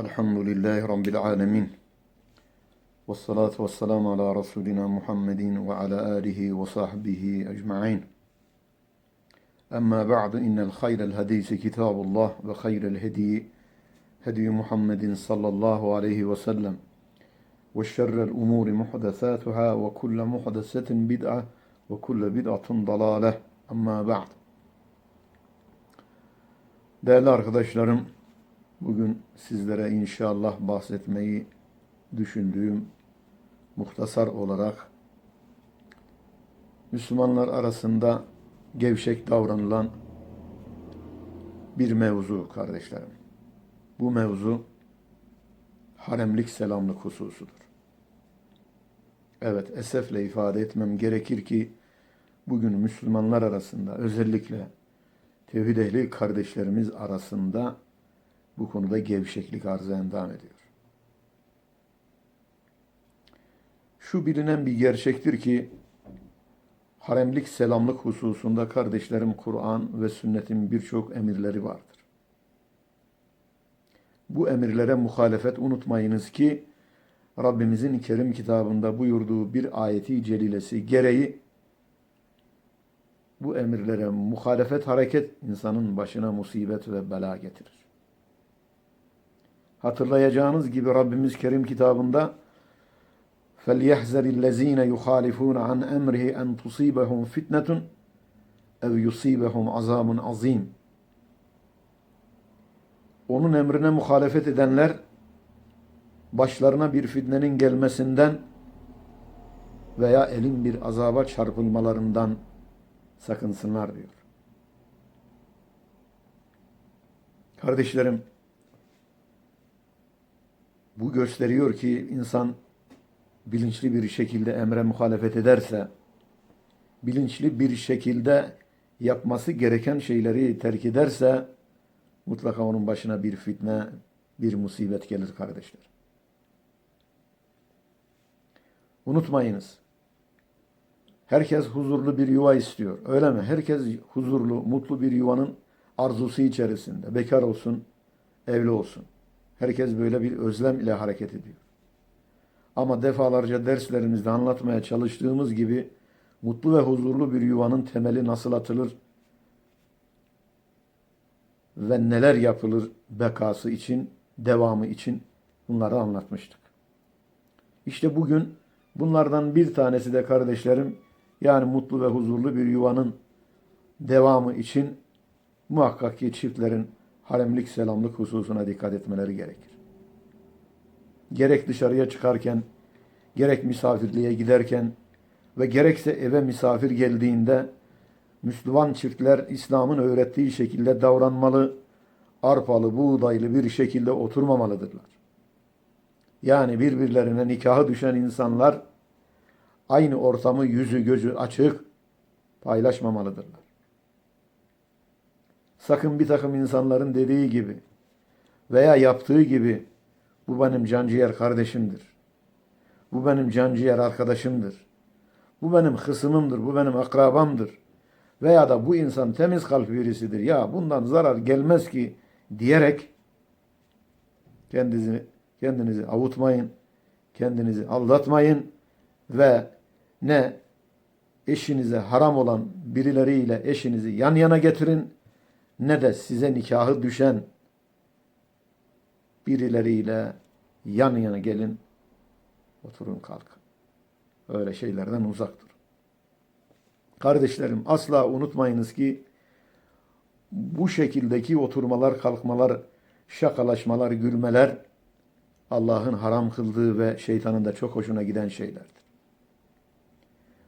الحمد لله رب العالمين والصلاة والسلام على رسولنا محمد وعلى آله وصحبه أجمعين أما بعد إن الخير الحديث كتاب الله وخير الهدي هدي محمد صلى الله عليه وسلم والشر الأمور محدثاتها وكل محدثة بدعة وكل بدعة ضلالة أما بعد Değerli arkadaşlarım, bugün sizlere inşallah bahsetmeyi düşündüğüm muhtasar olarak Müslümanlar arasında gevşek davranılan bir mevzu kardeşlerim. Bu mevzu haremlik selamlık hususudur. Evet, esefle ifade etmem gerekir ki bugün Müslümanlar arasında özellikle tevhid ehli kardeşlerimiz arasında bu konuda gevşeklik arzı endam ediyor. Şu bilinen bir gerçektir ki haremlik selamlık hususunda kardeşlerim Kur'an ve sünnetin birçok emirleri vardır. Bu emirlere muhalefet unutmayınız ki Rabbimizin Kerim kitabında buyurduğu bir ayeti celilesi gereği bu emirlere muhalefet hareket insanın başına musibet ve bela getirir. Hatırlayacağınız gibi Rabbimiz Kerim kitabında فَلْيَحْزَرِ الَّذ۪ينَ يُخَالِفُونَ عَنْ اَمْرِهِ اَنْ تُصِيبَهُمْ فِتْنَةٌ اَوْ يُصِيبَهُمْ عَذَابٌ azim. Onun emrine muhalefet edenler başlarına bir fitnenin gelmesinden veya elin bir azaba çarpılmalarından sakınsınlar diyor. Kardeşlerim, bu gösteriyor ki insan bilinçli bir şekilde emre muhalefet ederse, bilinçli bir şekilde yapması gereken şeyleri terk ederse, mutlaka onun başına bir fitne, bir musibet gelir kardeşler. Unutmayınız. Herkes huzurlu bir yuva istiyor. Öyle mi? Herkes huzurlu, mutlu bir yuvanın arzusu içerisinde. Bekar olsun, evli olsun. Herkes böyle bir özlem ile hareket ediyor. Ama defalarca derslerimizde anlatmaya çalıştığımız gibi mutlu ve huzurlu bir yuvanın temeli nasıl atılır ve neler yapılır bekası için, devamı için bunları anlatmıştık. İşte bugün bunlardan bir tanesi de kardeşlerim yani mutlu ve huzurlu bir yuvanın devamı için muhakkak ki çiftlerin haremlik selamlık hususuna dikkat etmeleri gerekir. Gerek dışarıya çıkarken, gerek misafirliğe giderken ve gerekse eve misafir geldiğinde Müslüman çiftler İslam'ın öğrettiği şekilde davranmalı, arpalı, buğdaylı bir şekilde oturmamalıdırlar. Yani birbirlerine nikahı düşen insanlar aynı ortamı yüzü gözü açık paylaşmamalıdırlar. Sakın bir takım insanların dediği gibi veya yaptığı gibi bu benim canciğer kardeşimdir. Bu benim canciğer arkadaşımdır. Bu benim hısımımdır, bu benim akrabamdır. Veya da bu insan temiz kalp birisidir. Ya bundan zarar gelmez ki diyerek kendinizi, kendinizi avutmayın, kendinizi aldatmayın ve ne eşinize haram olan birileriyle eşinizi yan yana getirin ne de size nikahı düşen birileriyle yan yana gelin oturun kalkın. Öyle şeylerden uzak durun. Kardeşlerim asla unutmayınız ki bu şekildeki oturmalar, kalkmalar, şakalaşmalar, gülmeler Allah'ın haram kıldığı ve şeytanın da çok hoşuna giden şeylerdir.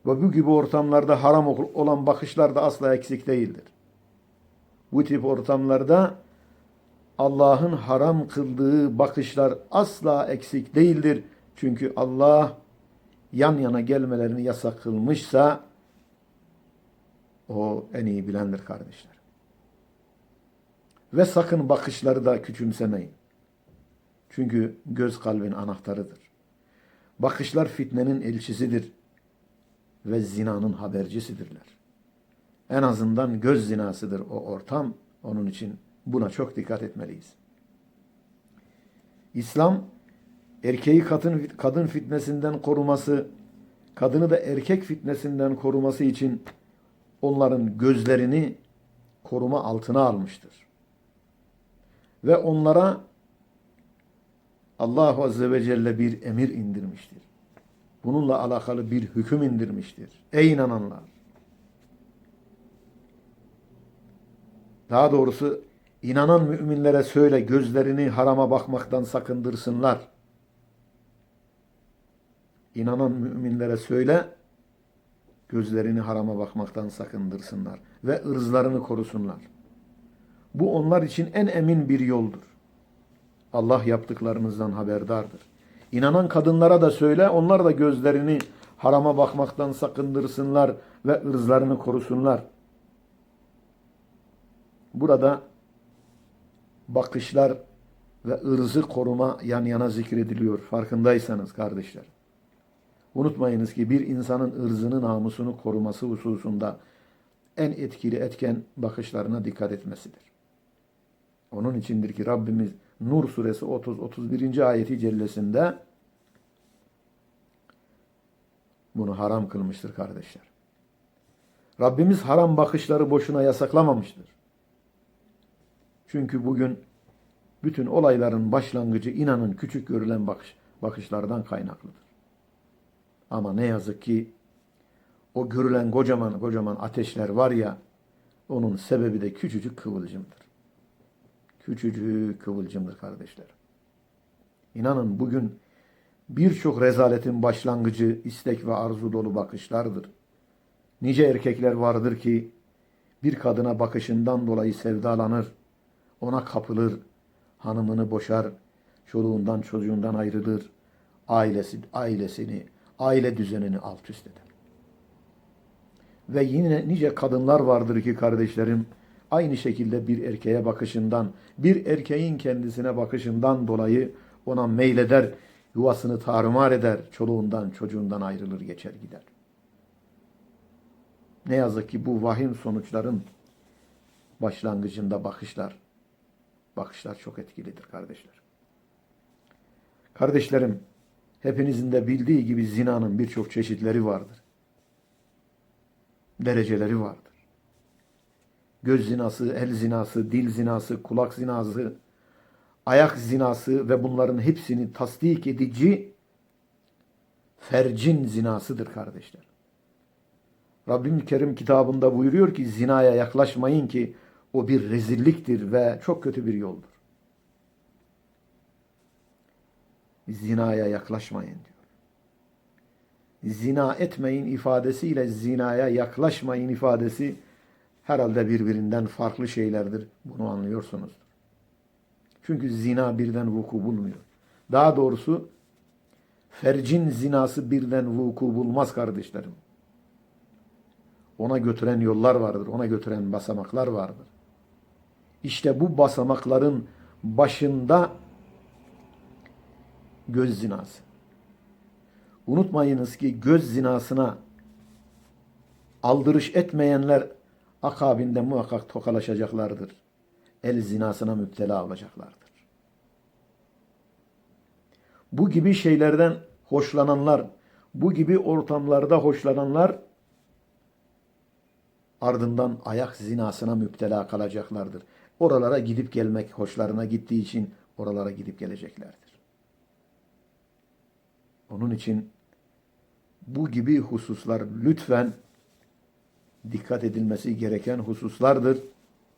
Ve bu gibi ortamlarda haram olan bakışlar da asla eksik değildir. Bu tip ortamlarda Allah'ın haram kıldığı bakışlar asla eksik değildir. Çünkü Allah yan yana gelmelerini yasak kılmışsa o en iyi bilendir kardeşler. Ve sakın bakışları da küçümsemeyin. Çünkü göz kalbin anahtarıdır. Bakışlar fitnenin elçisidir ve zinanın habercisidirler. En azından göz zinasıdır o ortam. Onun için buna çok dikkat etmeliyiz. İslam erkeği kadın kadın fitnesinden koruması, kadını da erkek fitnesinden koruması için onların gözlerini koruma altına almıştır. Ve onlara Allah Azze ve Celle bir emir indirmiştir. Bununla alakalı bir hüküm indirmiştir. Ey inananlar! Daha doğrusu inanan müminlere söyle gözlerini harama bakmaktan sakındırsınlar. İnanan müminlere söyle gözlerini harama bakmaktan sakındırsınlar ve ırzlarını korusunlar. Bu onlar için en emin bir yoldur. Allah yaptıklarınızdan haberdardır. İnanan kadınlara da söyle, onlar da gözlerini harama bakmaktan sakındırsınlar ve ırzlarını korusunlar. Burada bakışlar ve ırzı koruma yan yana zikrediliyor. Farkındaysanız kardeşler. Unutmayınız ki bir insanın ırzını namusunu koruması hususunda en etkili etken bakışlarına dikkat etmesidir. Onun içindir ki Rabbimiz Nur suresi 30-31. ayeti cellesinde bunu haram kılmıştır kardeşler. Rabbimiz haram bakışları boşuna yasaklamamıştır. Çünkü bugün bütün olayların başlangıcı inanın küçük görülen bakış, bakışlardan kaynaklıdır. Ama ne yazık ki o görülen kocaman kocaman ateşler var ya onun sebebi de küçücük kıvılcımdır. Küçücük kıvılcımdır kardeşler. İnanın bugün birçok rezaletin başlangıcı istek ve arzu dolu bakışlardır. Nice erkekler vardır ki bir kadına bakışından dolayı sevdalanır, ona kapılır, hanımını boşar, çoluğundan çocuğundan ayrılır, ailesi, ailesini, aile düzenini alt üst eder. Ve yine nice kadınlar vardır ki kardeşlerim, aynı şekilde bir erkeğe bakışından, bir erkeğin kendisine bakışından dolayı ona meyleder, yuvasını tarumar eder, çoluğundan çocuğundan ayrılır geçer gider. Ne yazık ki bu vahim sonuçların başlangıcında bakışlar, bakışlar çok etkilidir kardeşler. Kardeşlerim, hepinizin de bildiği gibi zinanın birçok çeşitleri vardır. Dereceleri vardır. Göz zinası, el zinası, dil zinası, kulak zinası, ayak zinası ve bunların hepsini tasdik edici fercin zinasıdır kardeşler. Rabbim Kerim kitabında buyuruyor ki zinaya yaklaşmayın ki o bir rezilliktir ve çok kötü bir yoldur. Zinaya yaklaşmayın diyor. Zina etmeyin ifadesiyle zinaya yaklaşmayın ifadesi herhalde birbirinden farklı şeylerdir. Bunu anlıyorsunuz. Çünkü zina birden vuku bulmuyor. Daha doğrusu fercin zinası birden vuku bulmaz kardeşlerim. Ona götüren yollar vardır. Ona götüren basamaklar vardır. İşte bu basamakların başında göz zinası. Unutmayınız ki göz zinasına aldırış etmeyenler akabinde muhakkak tokalaşacaklardır. El zinasına müptela olacaklardır. Bu gibi şeylerden hoşlananlar, bu gibi ortamlarda hoşlananlar ardından ayak zinasına müptela kalacaklardır. Oralara gidip gelmek hoşlarına gittiği için oralara gidip geleceklerdir. Onun için bu gibi hususlar lütfen dikkat edilmesi gereken hususlardır.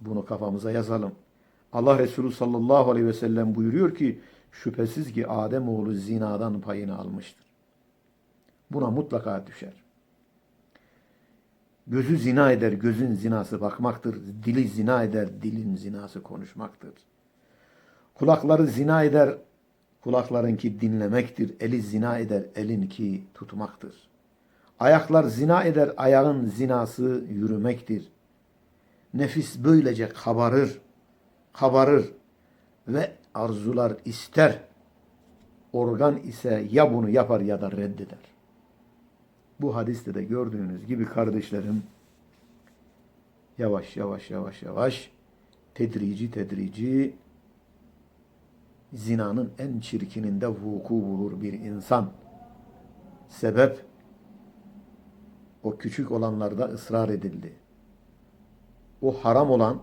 Bunu kafamıza yazalım. Allah Resulü sallallahu aleyhi ve sellem buyuruyor ki şüphesiz ki Adem oğlu zinadan payını almıştır. Buna mutlaka düşer. Gözü zina eder, gözün zinası bakmaktır. Dili zina eder, dilin zinası konuşmaktır. Kulakları zina eder, kulaklarınki dinlemektir. Eli zina eder, elinki tutmaktır. Ayaklar zina eder, ayağın zinası yürümektir. Nefis böylece kabarır, kabarır ve arzular ister. Organ ise ya bunu yapar ya da reddeder. Bu hadiste de gördüğünüz gibi kardeşlerim yavaş yavaş yavaş yavaş tedrici tedrici zinanın en çirkininde vuku bulur bir insan. Sebep o küçük olanlarda ısrar edildi. O haram olan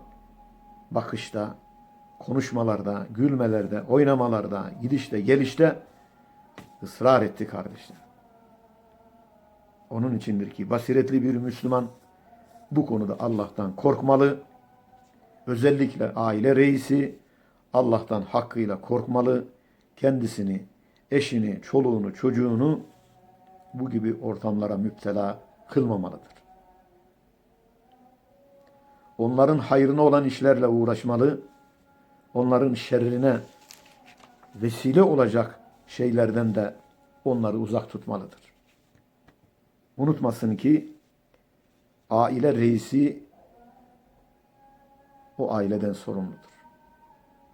bakışta, konuşmalarda, gülmelerde, oynamalarda, gidişte, gelişte ısrar etti kardeşler. Onun içindir ki basiretli bir Müslüman bu konuda Allah'tan korkmalı. Özellikle aile reisi Allah'tan hakkıyla korkmalı. Kendisini, eşini, çoluğunu, çocuğunu bu gibi ortamlara müptela kılmamalıdır. Onların hayrına olan işlerle uğraşmalı. Onların şerrine vesile olacak şeylerden de onları uzak tutmalıdır. Unutmasın ki aile reisi o aileden sorumludur.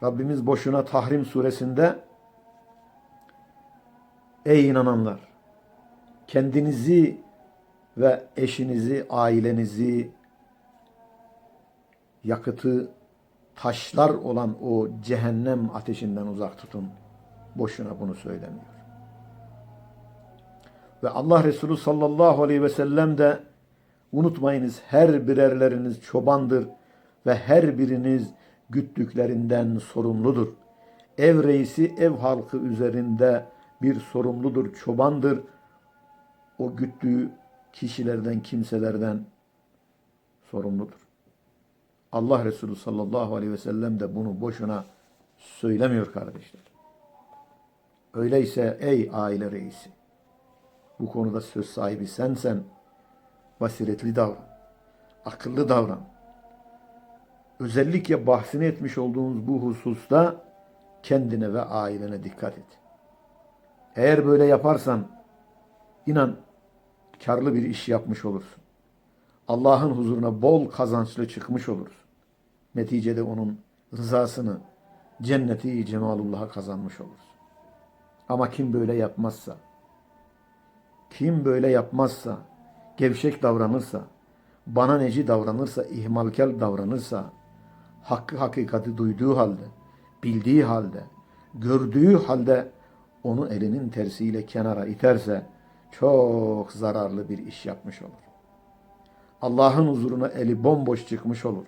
Rabbimiz boşuna Tahrim suresinde Ey inananlar! Kendinizi ve eşinizi, ailenizi yakıtı taşlar olan o cehennem ateşinden uzak tutun. Boşuna bunu söylemiyor. Ve Allah Resulü sallallahu aleyhi ve sellem de unutmayınız her birerleriniz çobandır ve her biriniz güttüklerinden sorumludur. Ev reisi ev halkı üzerinde bir sorumludur, çobandır. O güttüğü kişilerden, kimselerden sorumludur. Allah Resulü sallallahu aleyhi ve sellem de bunu boşuna söylemiyor kardeşler. Öyleyse ey aile reisi, bu konuda söz sahibi sensen, basiretli davran, akıllı davran. Özellikle bahsini etmiş olduğumuz bu hususta kendine ve ailene dikkat et. Eğer böyle yaparsan, inan karlı bir iş yapmış olursun. Allah'ın huzuruna bol kazançlı çıkmış olursun. Neticede onun rızasını, cenneti cemalullah'a kazanmış olursun. Ama kim böyle yapmazsa, kim böyle yapmazsa, gevşek davranırsa, bana neci davranırsa, ihmalkar davranırsa, hakkı hakikati duyduğu halde, bildiği halde, gördüğü halde onu elinin tersiyle kenara iterse çok zararlı bir iş yapmış olur. Allah'ın huzuruna eli bomboş çıkmış olur.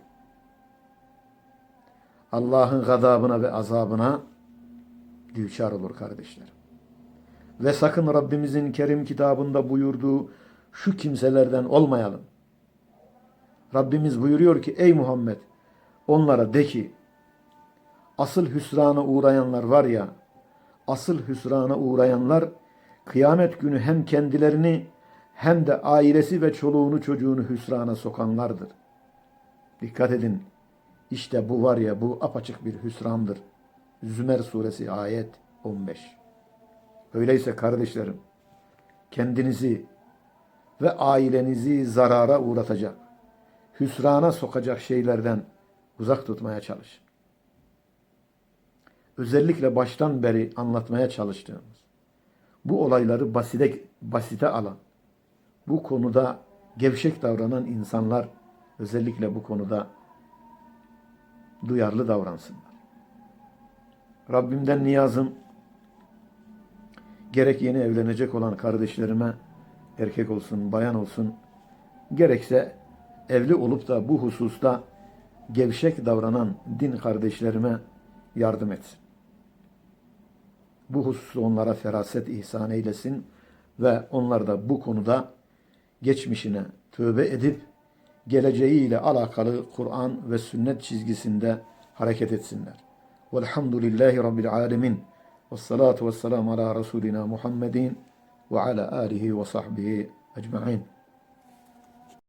Allah'ın gadabına ve azabına düçar olur kardeşlerim. Ve sakın Rabbimizin kerim kitabında buyurduğu şu kimselerden olmayalım. Rabbimiz buyuruyor ki ey Muhammed onlara de ki asıl hüsrana uğrayanlar var ya asıl hüsrana uğrayanlar kıyamet günü hem kendilerini hem de ailesi ve çoluğunu çocuğunu hüsrana sokanlardır. Dikkat edin. İşte bu var ya bu apaçık bir hüsrandır. Zümer suresi ayet 15. Öyleyse kardeşlerim kendinizi ve ailenizi zarara uğratacak, hüsrana sokacak şeylerden uzak tutmaya çalışın. Özellikle baştan beri anlatmaya çalıştığımız bu olayları basite, basite alan, bu konuda gevşek davranan insanlar özellikle bu konuda duyarlı davransınlar. Rabbimden niyazım gerek yeni evlenecek olan kardeşlerime erkek olsun, bayan olsun gerekse evli olup da bu hususta gevşek davranan din kardeşlerime yardım etsin. Bu hususta onlara feraset ihsan eylesin ve onlar da bu konuda geçmişine tövbe edip geleceğiyle alakalı Kur'an ve sünnet çizgisinde hareket etsinler. Velhamdülillahi Rabbil alemin. والصلاة والسلام على رسولنا محمد وعلى آله وصحبه أجمعين.